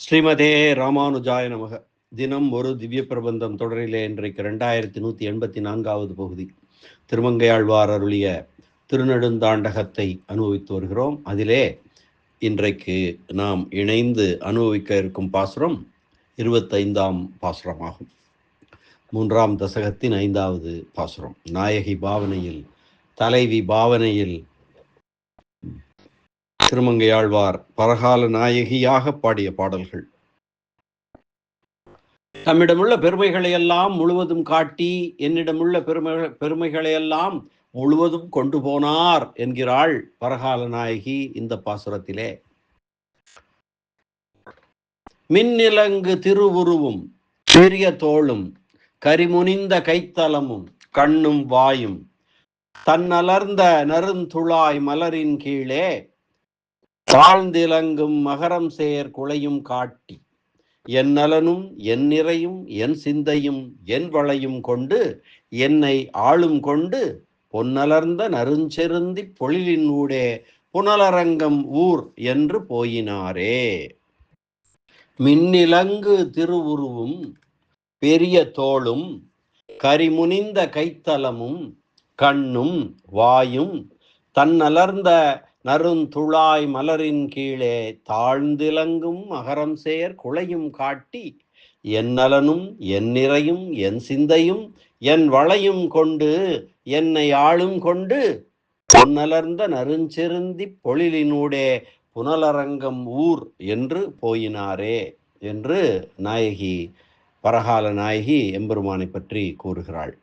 ஸ்ரீமதே ராமானுஜாய நமக. தினம் ஒரு திவ்ய பிரபந்தம் தொடரிலே இன்றைக்கு ரெண்டாயிரத்தி நூற்றி எண்பத்தி நான்காவது பகுதி. திருமங்கையாழ்வார் அருளிய திருநெடுந்தாண்டகத்தை அனுபவித்து வருகிறோம். அதிலே இன்றைக்கு நாம் இணைந்து அனுபவிக்க இருக்கும் பாசுரம் இருபத்தைந்தாம் பாசுரமாகும். மூன்றாம் தசகத்தின் ஐந்தாவது பாசுரம். நாயகி பாவனையில் தலைவி பாவனையில் திருமங்கையாழ்வார் பரகால நாயகியாக பாடிய பாடல்கள். தம்மிடமுள்ள பெருமைகளை எல்லாம் முழுவதும் காட்டி என்னிடமுள்ள பெருமை பெருமைகளை எல்லாம் முழுவதும் கொண்டு போனார் என்கிறாள் பரகால நாயகி இந்த பாசுரத்திலே. மின்னிலங்கு திருவுருவும் பெரிய தோளும் கரிமுனிந்த கைத்தலமும் கண்ணும் வாயும் தன்னலர்ந்த நறுந்துழாய் மலரின் கீழே தாழ்ந்திலங்கும் மகரம் சேர் குலையும் காட்டி என் நலனும் என் நிறையும் என் சிந்தையும் என் வளையும் கொண்டு என்னை ஆளும் கொண்டு பொன்னலர்ந்த நறுஞ்செருந்தி பொழிலின் ஊடே புனலரங்கம் ஊர் என்று போயினாரே. மின்னிலங்கு திருவுருவும் பெரிய தோளும் கரிமுனிந்த கைத்தலமும் கண்ணும் வாயும் தன்னலர்ந்த நருந்துழாய் மலரின் கீழே தாழ்ந்திலங்கும் அகரம் சேர் குளையும் காட்டி என் நலனும் என் நிறையும் என் சிந்தையும் என் வளையும் கொண்டு என்னை ஆளும் கொண்டு பொன்னலர்ந்த நறுஞ்சிருந்தி பொழிலினூடே புனலரங்கம் ஊர் என்று போயினாரே என்று நாயகி பரகால நாயகி எம்பெருமானை பற்றி கூறுகிறாள்.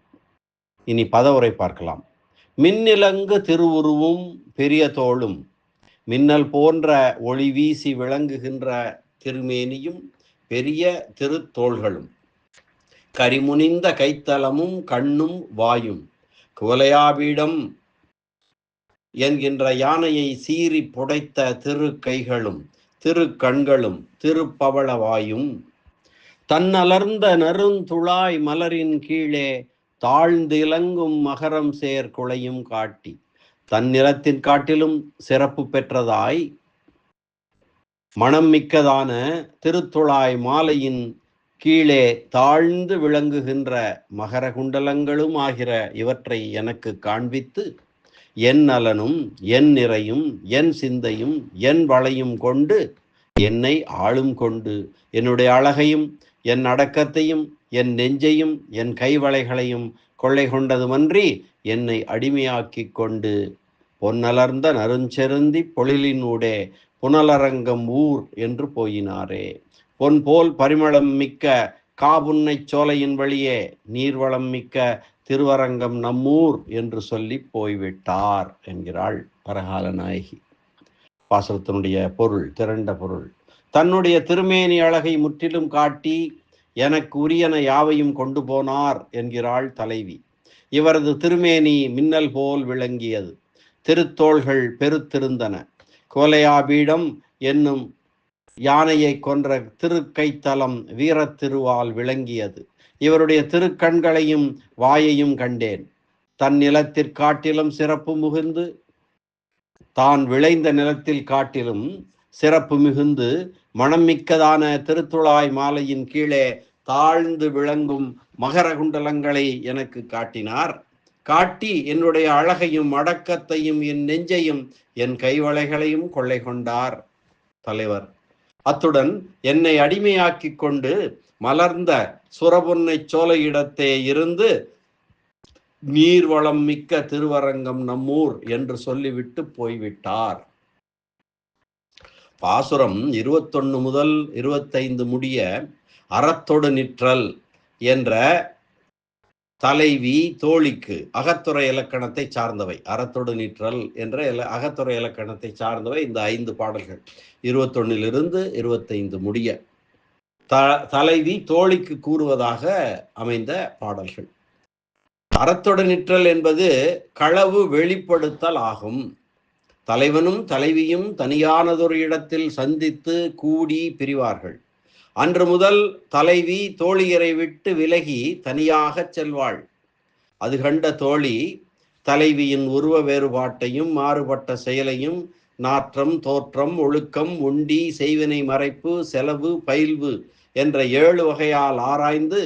இனி பதவுரை பார்க்கலாம். மின்னிலங்கு திருவுருவும் பெரிய தோளும். மின்னல் போன்ற ஒளி வீசி விளங்குகின்ற திருமேனியும் பெரிய திருத்தோள்களும். கரிமுனிந்த கைத்தலமும் கண்ணும் வாயும். குவலையாபீடம் என்கின்ற யானையை சீறி புடைத்த திரு கைகளும் திரு கண்களும் திருப்பவளவாயும் தன்னலர்ந்த நருந்துளாய் மலரின் கீழே தாழ்ந்திலங்கும் மகரம் சேர் குளையும் காட்டி தன்னிலத்தின் காட்டிலும் சிறப்பு பெற்றதாய் மனம் மிக்கதான திருத்துழாய் மாலையின் கீழே தாழ்ந்து விளங்குகின்ற மகர குண்டலங்களும் ஆகிற இவற்றை எனக்கு காண்பித்து என் நலனும் என் நிறையும் என் சிந்தையும் என் வளையும் கொண்டு என்னை ஆளும் கொண்டு என்னுடைய அழகையும் என் அடக்கத்தையும் என் நெஞ்சையும் என் கைவளைகளையும் கொள்ளை கொண்டதுமன்றி என்னை அடிமையாக்கி கொண்டு பொன்னலர்ந்த நறுஞ்செருந்தி பொழிலினூடே புனலரங்கம் ஊர் என்று போயினாரே. பொன் போல் பரிமளம் மிக்க காபுன்னை சோலையின் வழியே நீர்வளம் மிக்க திருவரங்கம் நம்மூர் என்று சொல்லி போய்விட்டார் என்கிறாள் பரகால நாயகி. பாசுரத்தினுடைய பொருள் திரண்ட பொருள். தன்னுடைய திருமேனி அழகை முற்றிலும் காட்டி எனக்கு உரியன யாவையும் கொண்டு போனார் என்கிறாள் தலைவி. இவரது திருமேனி மின்னல் போல் விளங்கியது. திருத்தோள்கள் பெருத்திருந்தன. கோலையாபீடம் என்னும் யானையை கொன்ற திருக்கைத்தலம் வீரத்திருவால் விளங்கியது. இவருடைய திருக்கண்களையும் வாயையும் கண்டேன். தன் நிலத்திற்காட்டிலும் சிறப்பு முகுந்து தான் விளைந்த நிலத்தில் காட்டிலும் சிறப்பு மிகுந்து மனம் மிக்கதான திருத்துழாய் மாலையின் கீழே தாழ்ந்து விளங்கும் மகர குண்டலங்களை எனக்கு காட்டினார். காட்டி என்னுடைய அழகையும் அடக்கத்தையும் என் நெஞ்சையும் என் கைவளைகளையும் கொள்ளை கொண்டார். தலைவர் அத்துடன் என்னை அடிமையாக்கி கொண்டு மலர்ந்த சுரபொன்னை சோலையிடத்தே இருந்து நீர்வளம் மிக்க திருவரங்கம் நம்மூர் என்று சொல்லிவிட்டு போய்விட்டார். பாசுரம் இருபத்தொன்று முதல் இருபத்தைந்து முடிய அறத்தொடு நிற்றல் என்ற தலைவி தோழிக்கு அகத்துறை இலக்கணத்தை சார்ந்தவை. அறத்தொடு நிற்றல் என்ற அகத்துறை இலக்கணத்தை சார்ந்தவை இந்த ஐந்து பாடல்கள். இருபத்தொன்னிலிருந்து இருபத்தைந்து முடிய த தலைவி தோழிக்கு கூறுவதாக அமைந்த பாடல்கள். அறத்தொடு நிற்றல் என்பது களவு வெளிப்படுத்தல் ஆகும். தலைவனும் தலைவியும் தனியானதொரு இடத்தில் சந்தித்து கூடி பிரிவார்கள். அன்று முதல் தலைவி தோழியரை விட்டு விலகி தனியாகச் செல்வாள். அது கண்ட தோழி தலைவியின் உருவ வேறுபாட்டையும் மாறுபட்ட செயலையும் நாற்றம் தோற்றம் ஒழுக்கம் உண்டி செய்வினை மறைப்பு செலவு பயில்வு என்ற ஏழு வகையால் ஆராய்ந்து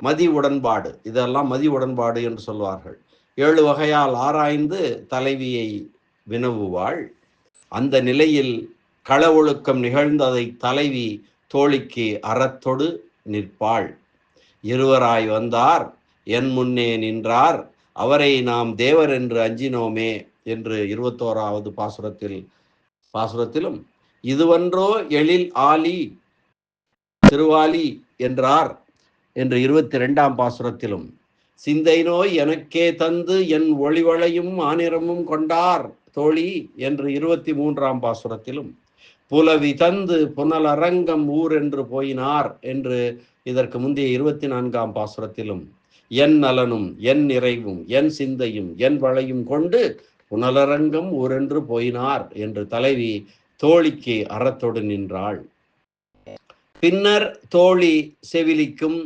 மதி உடன்பாடு இதெல்லாம் மதி உடன்பாடு என்று சொல்வார்கள். ஏழு வகையால் ஆராய்ந்து தலைவியை வினவுவாள். அந்த நிலையில் கள ஒழுக்கம் நிகழ்ந்ததை தலைவி தோழிக்கு அறத்தொடு நிற்பாள். இருவராய் வந்தார் என் முன்னே நின்றார் அவரை நாம் தேவர் என்று அஞ்சினோமே என்று இருபத்தோராவது பாசுரத்தில் பாசுரத்திலும் இதுவன்றோ எழில் ஆலி திருவாலி என்றார் என்று இருபத்தி ரெண்டாம் பாசுரத்திலும் சிந்தை நோய் எனக்கே தந்து என் ஒளிவளையும் ஆனிரமும் கொண்டார் தோழி என்று இருபத்தி மூன்றாம் பாசுரத்திலும் புலவி தந்து புனலரங்கம் ஊர் என்று போயினார் என்று இதற்கு முந்தைய இருபத்தி நான்காம் பாசுரத்திலும் என் நலனும் என் நிறைவும் என் சிந்தையும் என் வளையும் கொண்டு புனலரங்கம் ஊரென்று போயினார் என்று தலைவி தோழிக்கு அறத்தொடு நின்றாள். பின்னர் தோழி செவிலிக்கும்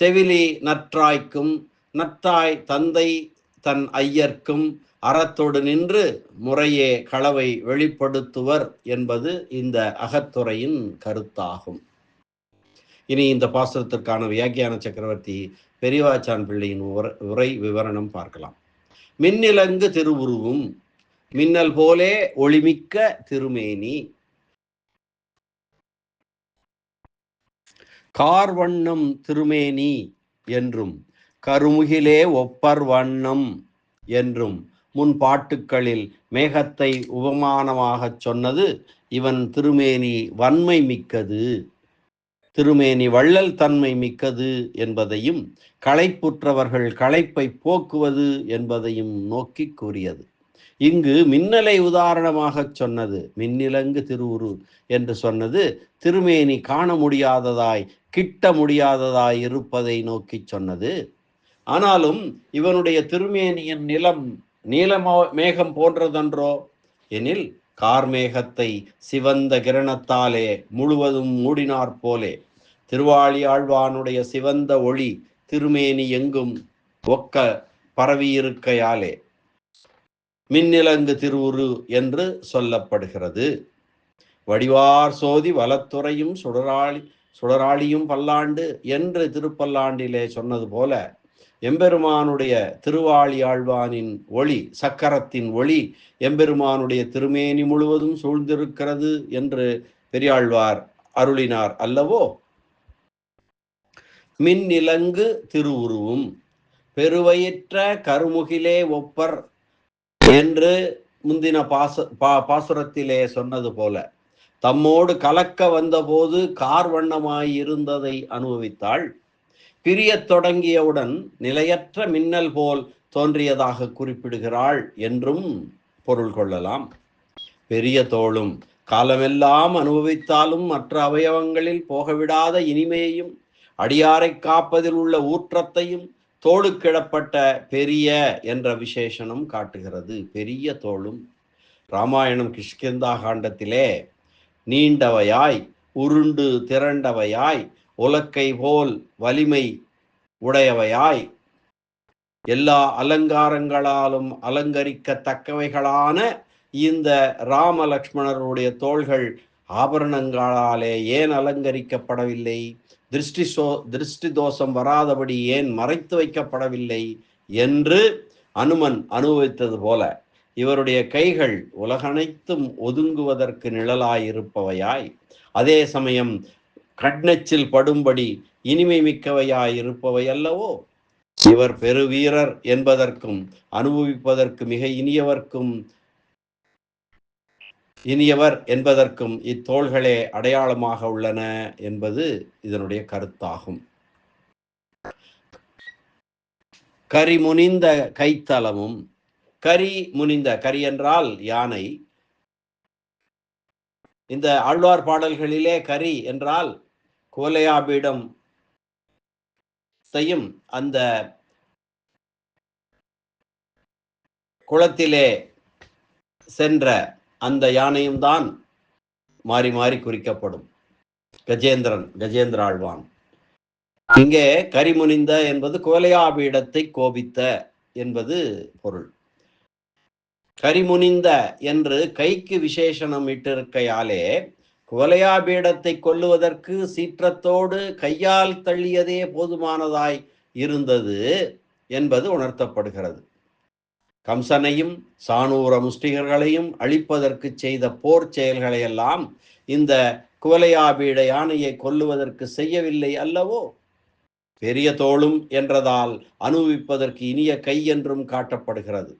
செவிலி நற்றாய்க்கும் நற்றாய் தந்தை தன் ஐயர்க்கும் அறத்தோடு நின்று முறையே களவை வெளிப்படுத்துவர் என்பது இந்த அகத்துறையின் கருத்தாகும். இனி இந்த பாசுரத்திற்கான வியாக்கியான சக்கரவர்த்தி பெரியவாச்சான் பிள்ளையின் உரை விவரணம் பார்க்கலாம். மின்னிலங்கு திருவுருவும் மின்னல் போலே ஒளிமிக்க திருமேனி. கார்வண்ணம் திருமேனி என்றும் கருமுகிலே ஒப்பர் வண்ணம் என்றும் முன் பாட்டுக்களில் மேகத்தை உபமானமாகச் சொன்னது இவன் திருமேனி வன்மை மிக்கது. திருமேனி வள்ளல் தன்மை மிக்கது என்பதையும் களைப்புற்றவர்கள் களைப்பை போக்குவது என்பதையும் நோக்கி கூறியது. இங்கு மின்னலை உதாரணமாகச் சொன்னது மின்னிலங்கு திருவுரு என்று சொன்னது திருமேனி காண முடியாததாய் கிட்ட முடியாததாய் இருப்பதை நோக்கி சொன்னது. ஆனாலும் இவனுடைய திருமேனியின் நிலம் நீல மேகம் போன்றதன்றோ? எனில் கார்மேகத்தை சிவந்த கிரணத்தாலே முழுவதும் மூடினார் போலே. திருவாளி ஆழ்வானுடைய சிவந்த ஒளி திருமேனி எங்கும் ஒக்க பரவியிருக்கையாலே. மின்னிலங்கு திருவுரு என்று சொல்லப்படுகிறது. வடிவார் சோதி வலத்துறையும் சுடராளி சுடராளியும் பல்லாண்டு என்று திருப்பல்லாண்டிலே சொன்னது போல எம்பெருமானுடைய திருவாளி ஆழ்வானின் ஒளி சக்கரத்தின் ஒளி எம்பெருமானுடைய திருமேனி முழுவதும் சூழ்ந்திருக்கிறது என்று பெரியாழ்வார் அருளினார் அல்லவோ? மின்னிலங்கு திருவுருவும் பெருவயிற்ற கருமுகிலே ஒப்பர் என்று முந்தின பாச பா பாசுரத்திலே சொன்னது போல தம்மோடு கலக்க வந்தபோது கார் வண்ணமாய் இருந்ததை அனுபவித்தாள். பிரியத் தொடங்கியவுடன் நிலையற்ற மின்னல் போல் தோன்றியதாக குறிப்பிடுகிறாள் என்றும் பொருள் கொள்ளலாம். பெரிய தோளும் காலமெல்லாம் அனுபவித்தாலும் மற்ற அவயவங்களில் போகவிடாத இனிமையையும் அடியாரை காப்பதில் உள்ள ஊற்றத்தையும் தோளுக்கிடப்பட்ட பெரிய என்ற விசேஷனம் காட்டுகிறது. பெரிய தோளும் ராமாயணம் கிஷ்கிந்தா காண்டத்திலே நீண்டவையாய் உருண்டு திரண்டவையாய் உலக்கை போல் வலிமை உடையவையாய். எல்லா அலங்காரங்களாலும் அலங்கரிக்கத்தக்கவைகளான இந்த ராம லக்ஷ்மணருடைய தோள்கள் ஆபரணங்களாலே ஏன் அலங்கரிக்கப்படவில்லை? திருஷ்டி சோ திருஷ்டி தோஷம் வராதபடி ஏன் மறைத்து வைக்கப்படவில்லை என்று அனுமன் அனுபவித்தது போல இவருடைய கைகள் உலகனைத்தும் ஒதுங்குவதற்கு நிழலாயிருப்பவையாய் அதே சமயம் கண்ணச்சில் படும்படி இனிமை மிக்கவையாய் இருப்பவை அல்லவோ? இவர் பெருவீரர் என்பதற்கும் அனுபவிப்பதற்கு மிக இனியவர்க்கும் இனியவர் என்பதற்கும் இத்தோள்களே அடையாளமாக உள்ளன என்பது இதனுடைய கருத்தாகும். கரி முனிந்த கைத்தலமும் கரி முனிந்த கரி என்றால் யானை. இந்த ஆழ்வார் பாடல்களிலே கரி என்றால் கோலையாபீடம் செய்யும் அந்த குளத்திலே சென்ற அந்த யானையும் தான் மாறி மாறி குறிக்கப்படும். கஜேந்திரன் கஜேந்திர ஆழ்வான் இங்கே கரிமுனிந்த என்பது கோலையாபீடத்தை கோபித்த என்பது பொருள். கரிமுனிந்த என்று கைக்கு விசேஷனம் இட்டிருக்கையாலே குவலையா பீடத்தை கொல்லுவதற்கு சீற்றத்தோடு கையால் தள்ளியதே போதுமானதாய் இருந்தது என்பது உணர்த்தப்படுகிறது. கம்சனையும் சானூர முஷ்டிகர்களையும் அழிப்பதற்கு செய்த போர் செயல்களையெல்லாம் இந்த குவலையாபீட யானையை கொல்லுவதற்கு செய்யவில்லை அல்லவோ? பெரிய தோளும் என்றதால் அனுபவிப்பதற்கு இனிய கை என்றும் காட்டப்படுகிறது.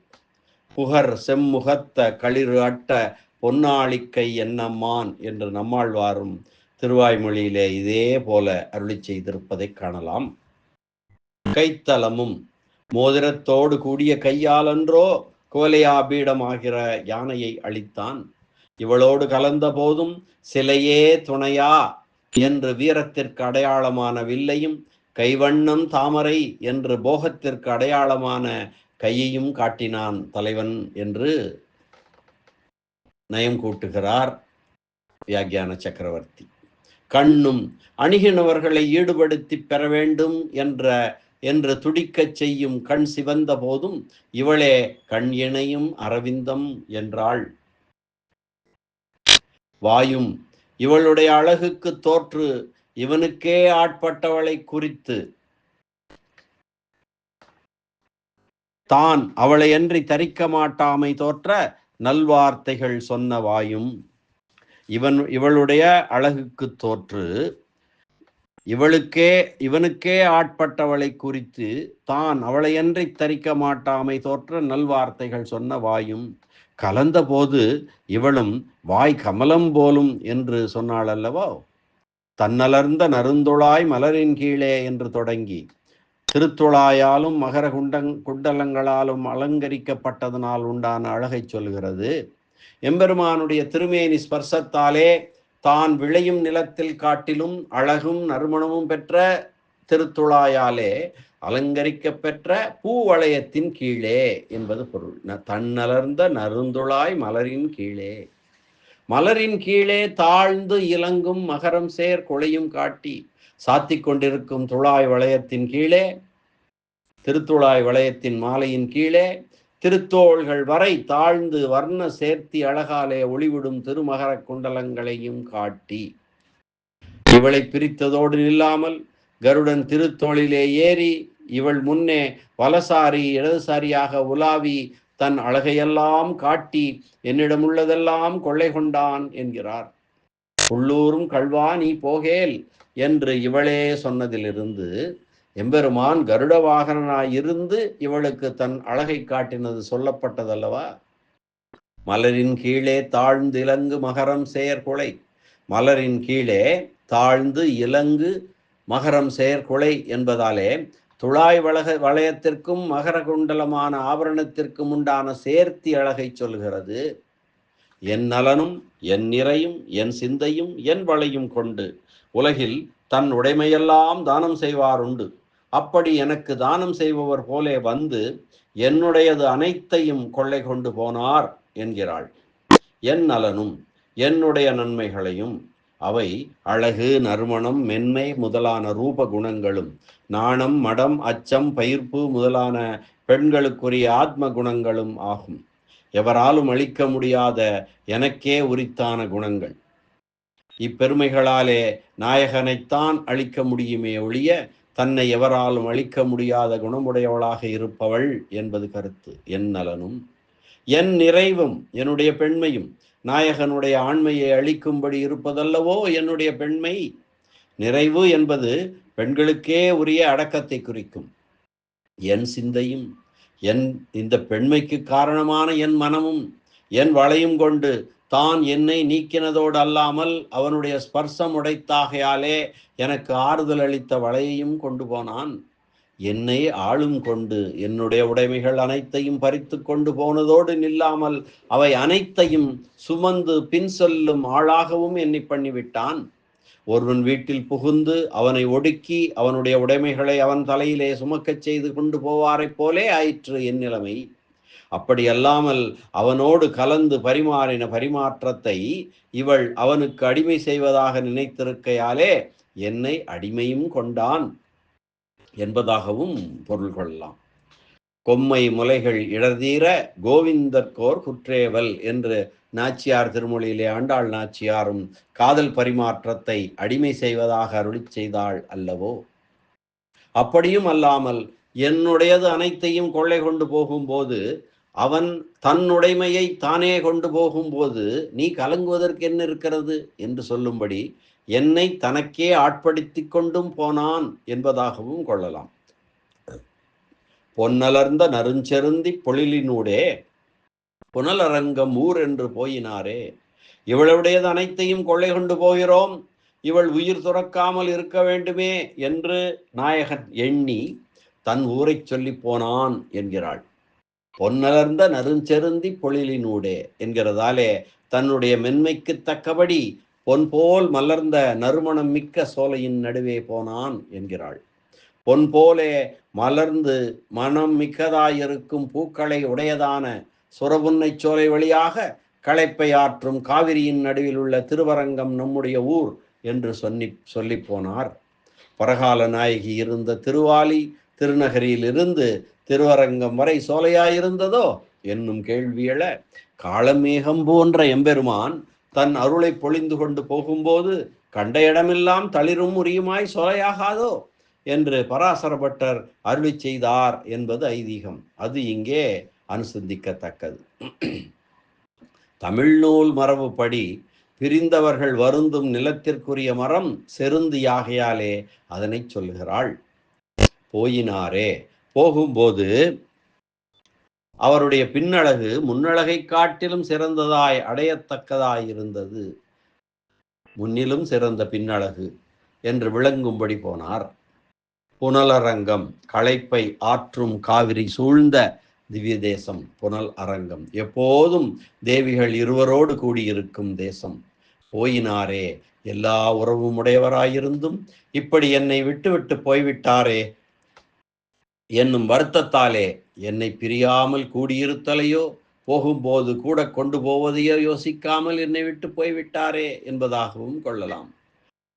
புகர் செம்முகத்த களிறு அட்ட பொன்னாளிக்கை என்னம்மான் என்று நம்மாழ்வாரும் திருவாய்மொழியிலே இதே போல அருளி செய்திருப்பதை காணலாம். கைத்தலமும் மோதிரத்தோடு கூடிய கையாலன்றோ கோலையாபீடமாகிற யானையை அளித்தான் இவளோடு கலந்த போதும் சிலையே துணையா என்று வீரத்திற்கு அடையாளமான வில்லையும் கைவண்ணம் தாமரை என்று போகத்திற்கு அடையாளமான கையையும் காட்டினான் தலைவன் என்று நயம் கூட்டுகிறார் வியாக்கியான சக்கரவர்த்தி. கண்ணும் அணுகினவர்களை ஈடுபடுத்தி பெற வேண்டும் என்ற என்று துடிக்கச் செய்யும் கண் சிவந்த போதும் இவளே கண் இணையும் அரவிந்தம் என்றாள். வாயும் இவளுடைய அழகுக்கு தோற்று இவனுக்கே ஆட்பட்டவளை குறித்து. தான் அவளை அன்றி தரிக்க மாட்டாமை தோற்ற நல்வார்த்தைகள் சொன்ன வாயும் இவன் இவளுடைய அழகுக்கு தோற்று இவளுக்கே இவனுக்கே ஆட்பட்டவளை குறித்து தான் அவளையன்றி தரிக்க மாட்டாமை தோற்ற நல்வார்த்தைகள் சொன்ன வாயும் கலந்தபோது இவளும் வாய் கமலம் போலும் என்று சொன்னாள் அல்லவோ? தன்னலர்ந்த நருந்துளாய் மலரின் கீழே என்று தொடங்கி திருத்துழாயாலும் மகர குண்டங் குண்டலங்களாலும் அலங்கரிக்கப்பட்டதனால் உண்டான அழகை சொல்கிறது. எம்பெருமானுடைய திருமேனி ஸ்பர்சத்தாலே தான் விளையும் நிலத்தில் காட்டிலும் அழகும் நறுமணமும் பெற்ற திருத்துழாயாலே அலங்கரிக்கப்பெற்ற பூ பூவளையத்தின் கீழே என்பது பொருள். தன்னலர்ந்த நருந்துளாய் மலரின் கீழே. மலரின் கீழே தாழ்ந்து இலங்கும் மகரம் சேர் கொலையும் காட்டி சாத்தி கொண்டிருக்கும் துளாய் வளையத்தின் கீழே திருத்துழாய் வளையத்தின் மாலையின் கீழே திருத்தோள்கள் வரை தாழ்ந்து வர்ண சேர்த்தி அழகாலே ஒளிவிடும் திருமகர குண்டலங்களையும் காட்டி. இவளை பிரித்ததோடு இல்லாமல் கருடன் திருத்தோளிலே ஏறி இவள் முன்னே வலசாரி இடதுசாரியாக உலாவி தன் அழகையெல்லாம் காட்டி என்னிடமுள்ளதெல்லாம் கொள்ளை கொண்டான் என்கிறார். உள்ளூரும் கல்வா நீ போகேல் என்று இவளே சொன்னதிலிருந்து எம்பெருமான் கருட வாகனனாயிருந்து இவளுக்கு தன் அழகை காட்டினது சொல்லப்பட்டதல்லவா? மலரின் கீழே தாழ்ந்து இலங்கு மகரம் செயற்குலை மலரின் கீழே தாழ்ந்து இலங்கு மகரம் செயற்குலை என்பதாலே துளாய் வளக வளையத்திற்கும் மகர குண்டலமான ஆபரணத்திற்கும் உண்டான சேர்த்தி அழகை சொல்கிறது. என் நலனும் என் நிறையும் என் சிந்தையும் என் வளையும் கொண்டு உலகில் தன் உடைமையெல்லாம் தானம் செய்வார் உண்டு. அப்படி எனக்கு தானம் செய்பவர் போலே வந்து என்னுடையது அனைத்தையும் கொள்ளை கொண்டு போனார் என்கிறாள். என் நலனும் என்னுடைய நன்மைகளையும் அவை அழகு நறுமணம் மென்மை முதலான ரூப குணங்களும் நாணம் மடம் அச்சம் பயிர்ப்பு முதலான பெண்களுக்குரிய ஆத்ம குணங்களும் ஆகும். எவராலும் அளிக்க முடியாத எனக்கே உரித்தான குணங்கள். இப்பெருமைகளாலே நாயகனைத்தான் அளிக்க முடியுமே ஒழிய தன்னை எவராலும் அளிக்க முடியாத குணமுடையவளாக இருப்பவள் என்பது கருத்து. என் நலனும் என் நிறைவும் என்னுடைய பெண்மையும் நாயகனுடைய ஆண்மையை அளிக்கும்படி இருப்பதல்லவோ என்னுடைய பெண்மை? நிறைவு என்பது பெண்களுக்கே உரிய அடக்கத்தை குறிக்கும். என் சிந்தையும் என் இந்த பெண்மைக்கு காரணமான என் மனமும் என் வளையும் கொண்டு தான் என்னை நீக்கினதோடு அல்லாமல் அவனுடைய ஸ்பர்சம் உடைத்தாகையாலே எனக்கு ஆறுதல் அளித்த வளையையும் கொண்டு போனான். என்னை ஆளும் கொண்டு என்னுடைய உடைமைகள் அனைத்தையும் பறித்து கொண்டு போனதோடு நில்லாமல் அவை அனைத்தையும் சுமந்து பின் செல்லும் ஆளாகவும் எண்ணி பண்ணிவிட்டான். ஒருவன் வீட்டில் புகுந்து அவனை ஒடுக்கி அவனுடைய உடைமைகளை அவன் தலையிலே சுமக்கச் செய்து கொண்டு போவாரைப் போலே ஆயிற்று என் நிலைமை. அப்படி அல்லாமல் அவனோடு கலந்து பரிமாறின பரிமாற்றத்தை இவள் அவனுக்கு அடிமை செய்வதாக நினைத்திருக்கையாலே என்னை அடிமையும் கொண்டான் என்பதாகவும் பொருள் கொள்ளலாம். கொம்மை முலைகள் இடர்தீர கோவிந்தர்கோர் குற்றேவல் என்று நாச்சியார் திருமொழியிலே ஆண்டாள் நாச்சியாரும் காதல் பரிமாற்றத்தை அடிமை செய்வதாக அருளி செய்தாள் அல்லவோ? அப்படியும் அல்லாமல் என்னுடையது அனைத்தையும் கொள்ளை கொண்டு போகும்போது அவன் தன்னுடைமையை தானே கொண்டு போகும்போது நீ கலங்குவதற்கு என்ன இருக்கிறது? என்று சொல்லும்படி என்னை தனக்கே ஆட்படுத்தி கொண்டும் போனான் என்பதாகவும் கொள்ளலாம். பொன்னலர்ந்த நறுஞ்செருந்தி பொழிலினூடே புனலரங்கம் ஊர் என்று போயினாரே. இவளுடையது அனைத்தையும் கொள்ளை கொண்டு போகிறோம். இவள் உயிர் துறக்காமல் இருக்க வேண்டுமே என்று நாயகன் எண்ணி தன் ஊரை சொல்லி போனான் என்கிறாள். பொன்னலர்ந்த நறுஞ்செருந்தி பொழிலினூடே என்கிறதாலே தன்னுடைய மென்மைக்கு தக்கபடி பொன் போல் மலர்ந்த நறுமணம் மிக்க சோலையின் நடுவே போனான் என்கிறாள். பொன் போலே மலர்ந்து மனம் மிக்கதாயிருக்கும் பூக்களை உடையதான சுரபுன்னை சோலை வழியாக களைப்பை ஆற்றும் காவிரியின் நடுவில் உள்ள திருவரங்கம் நம்முடைய ஊர் என்று சொல்லி சொல்லி போனார். பரகால நாயகி இருந்த திருவாலி திருநகரியில் இருந்து திருவரங்கம் வரை சோலையாயிருந்ததோ என்னும் கேள்வி எழ காளமேகம் போன்ற எம்பெருமான் தன் அருளை பொழிந்து கொண்டு போகும்போது கண்ட இடமெல்லாம் தளிரும் உரியுமாய் சோலையாகாதோ என்று பராசரப்பட்டர் அருளி செய்தார் என்பது ஐதீகம். அது இங்கே அனுசந்திக்கத்தக்கது. தமிழ்நூல் மரபுப்படி பிரிந்தவர்கள் வருந்தும் நிலத்திற்குரிய மரம் செருந்து யாகையாலே அதனை சொல்லுகிறாள். போயினாரே. போகும்போது அவருடைய பின்னழகு முன்னழகை காட்டிலும் சிறந்ததாய் அடையத்தக்கதாய் இருந்தது. முன்னிலும் சிறந்த பின்னழகு என்று விளங்கும்படி போனார். புனலரங்கம் களைப்பை ஆற்றும் காவிரி சூழ்ந்த திவ்ய தேசம் புனல் அரங்கம். எப்போதும் தேவிகள் இருவரோடு கூடியிருக்கும் தேசம். போயினாரே எல்லா உறவும் உடையவராயிருந்தும் இப்படி என்னை விட்டுவிட்டு போய்விட்டாரே. என்னும் வருத்தத்தாலே என்னை பிரியாமல் கூடியிருத்தலையோ போகும்போது கூட கொண்டு போவதையோ யோசிக்காமல் என்னை விட்டு போய்விட்டாரே என்பதாகவும் கொள்ளலாம்.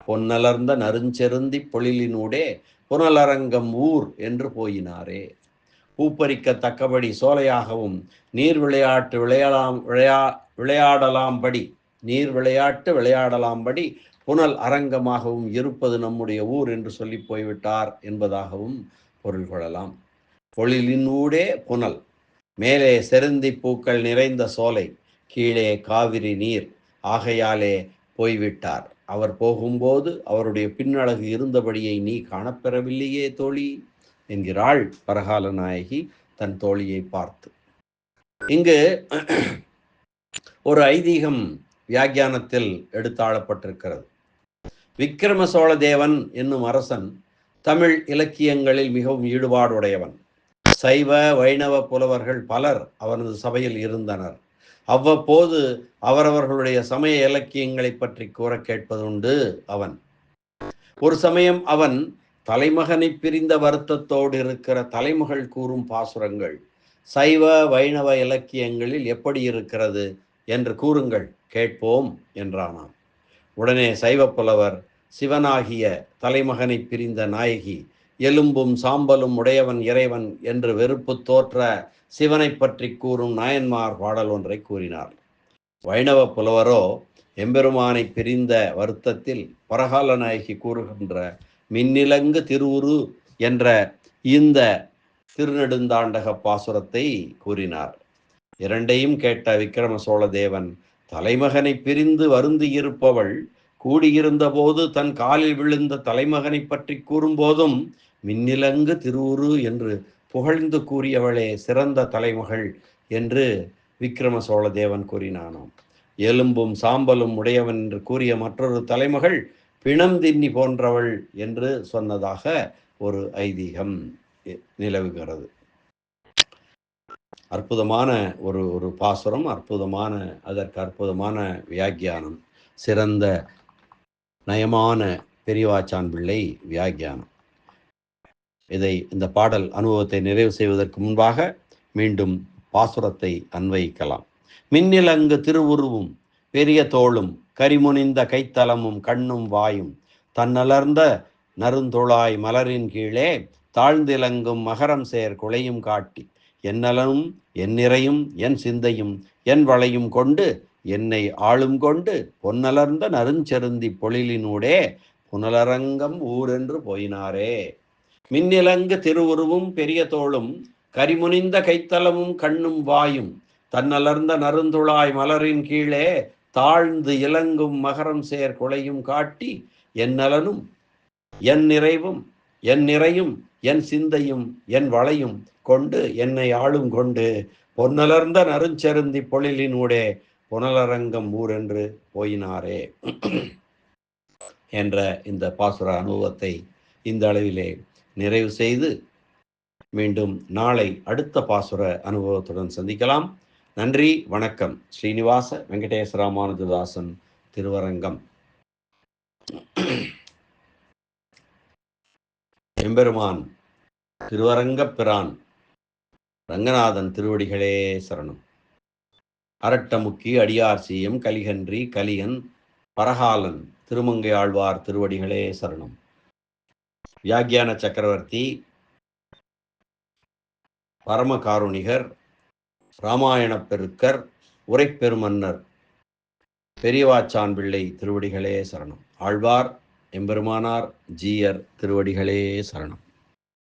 பொன்னலர்ந்த நறுஞ்செருந்தி பொழிலினூடே புனலரங்கம் ஊர் என்று போயினாரே. பூப்பறிக்கத்தக்கபடி சோலையாகவும் நீர் விளையாட்டு விளையாடலாம் விளையா விளையாடலாம்படி நீர் விளையாட்டு விளையாடலாம்படி புனல் அரங்கமாகவும் இருப்பது நம்முடைய ஊர் என்று சொல்லி போய்விட்டார் என்பதாகவும் பொருள் கொள்ளலாம். பொழிலின் ஊடே புனல் மேலே செருந்தி பூக்கள் நிறைந்த சோலை கீழே காவிரி நீர் ஆகையாலே போய்விட்டார். அவர் போகும்போது அவருடைய பின்னழகு இருந்தபடியை நீ காணப்பெறவில்லையே தோழி. என்கிறாள் பரகால நாயகி தன் தோழியை பார்த்து. இங்கு ஒரு ஐதீகம் வியாக்கியானத்தில் எடுத்தாளப்பட்டிருக்கிறது. விக்கிரம சோழ தேவன் என்னும் அரசன் தமிழ் இலக்கியங்களில் மிகவும் ஈடுபாடுடையவன். சைவ வைணவ புலவர்கள் பலர் அவனது சபையில் இருந்தனர். அவ்வப்போது அவரவர்களுடைய சமய இலக்கியங்களை பற்றி கூற கேட்பதுண்டு அவன். ஒரு சமயம் அவன் தலைமகனை பிரிந்த வருத்தத்தோடு இருக்கிற தலைமகள் கூறும் பாசுரங்கள் சைவ வைணவ இலக்கியங்களில் எப்படி இருக்கிறது என்று கூறுங்கள் கேட்போம் என்றானாம். உடனே சைவ புலவர் சிவனாகிய தலைமகனை பிரிந்த நாயகி எலும்பும் சாம்பலும் உடையவன் இறைவன் என்று வெறுப்பு தோற்ற சிவனை பற்றி கூறும் நாயன்மார் பாடல் ஒன்றை கூறினார். வைணவ புலவரோ எம்பெருமானை பிரிந்த வருத்தத்தில் பரகால நாயகி கூறுகின்ற மின்னிலங்கு திருவுரு என்ற இந்த திருநெடுந்தாண்டக பாசுரத்தை கூறினார். இரண்டையும் கேட்ட விக்கிரம சோழ தேவன் தலைமகனை பிரிந்து வருந்தி இருப்பவள் கூடியிருந்த போது தன் காலில் விழுந்த தலைமகனை பற்றி கூறும்போதும் மின்னிலங்கு திருவுரு என்று புகழ்ந்து கூறியவளே சிறந்த தலைமகள் என்று விக்கிரம சோழ தேவன் கூறினானாம். எலும்பும் சாம்பலும் உடையவன் என்று கூறிய மற்றொரு தலைமகள் பிணம் தின்னி போன்றவள் என்று சொன்னதாக ஒரு ஐதீகம் நிலவுகிறது. அற்புதமான ஒரு ஒரு பாசுரம் அற்புதமான அதற்கு அற்புதமான வியாக்கியானம் சிறந்த நயமான பெரியவாச்சான் பிள்ளை வியாக்கியானம். இதை இந்த பாடல் அனுபவத்தை நிறைவு செய்வதற்கு முன்பாக மீண்டும் பாசுரத்தை அன்வயிக்கலாம். மின்னிலங்கு திருவுருவும் பெரிய தோளும் கரிமுனிந்த கைத்தலமும் கண்ணும் வாயும் தன்னலர்ந்த நருந்தொழாய் மலரின் கீழே தாழ்ந்திலங்கும் மகரம் சேர் குலையும் காட்டி என்னலனும் என் நிறையும் என் சிந்தையும் என் வளையும் கொண்டு என்னை ஆளும் கொண்டு பொன்னலர்ந்த நருஞ்செருந்தி பொழிலினூடே புனலரங்கம் ஊரென்று போயினாரே. மின்னிலங்கு திருவுருவும் பெரிய தோளும் கரிமுனிந்த கைத்தலமும் கண்ணும் வாயும் தன்னலர்ந்த நருந்துழாய் மலரின் கீழே தாழ்ந்து இலங்கும் மகரம் சேர் கொலையும் காட்டி என் நலனும் என் நிறைவும் என் நிறையும் என் சிந்தையும் என் வளையும் கொண்டு என்னை ஆளும் கொண்டு பொன்னலர்ந்த நறுஞ்செருந்தி பொழிலினூடே புனலரங்கம் ஊரென்று போயினாரே. என்ற இந்த பாசுர அனுபவத்தை இந்த அளவிலே நிறைவு செய்து மீண்டும் நாளை அடுத்த பாசுர அனுபவத்துடன் சந்திக்கலாம். நன்றி வணக்கம். ஸ்ரீனிவாச வெங்கடேச ராமானுஜதாசன் திருவரங்கம். எம்பெருமான் திருவரங்கப் பிரான் ரங்கநாதன் திருவடிகளே சரணம். அரட்டமுக்கி அடியார் சீயம் கலிகன்றி கலியன் பரகாலன் திருமங்கை ஆழ்வார் திருவடிகளே சரணம். வியாக்கியான சக்கரவர்த்தி பரமகாருணிகர் இராமாயணப் பெருக்கர் உரைப்பெருமன்னர் பெரியவாச்சான் பிள்ளை திருவடிகளே சரணம். ஆழ்வார் எம்பெருமானார் ஜீயர் திருவடிகளே சரணம்.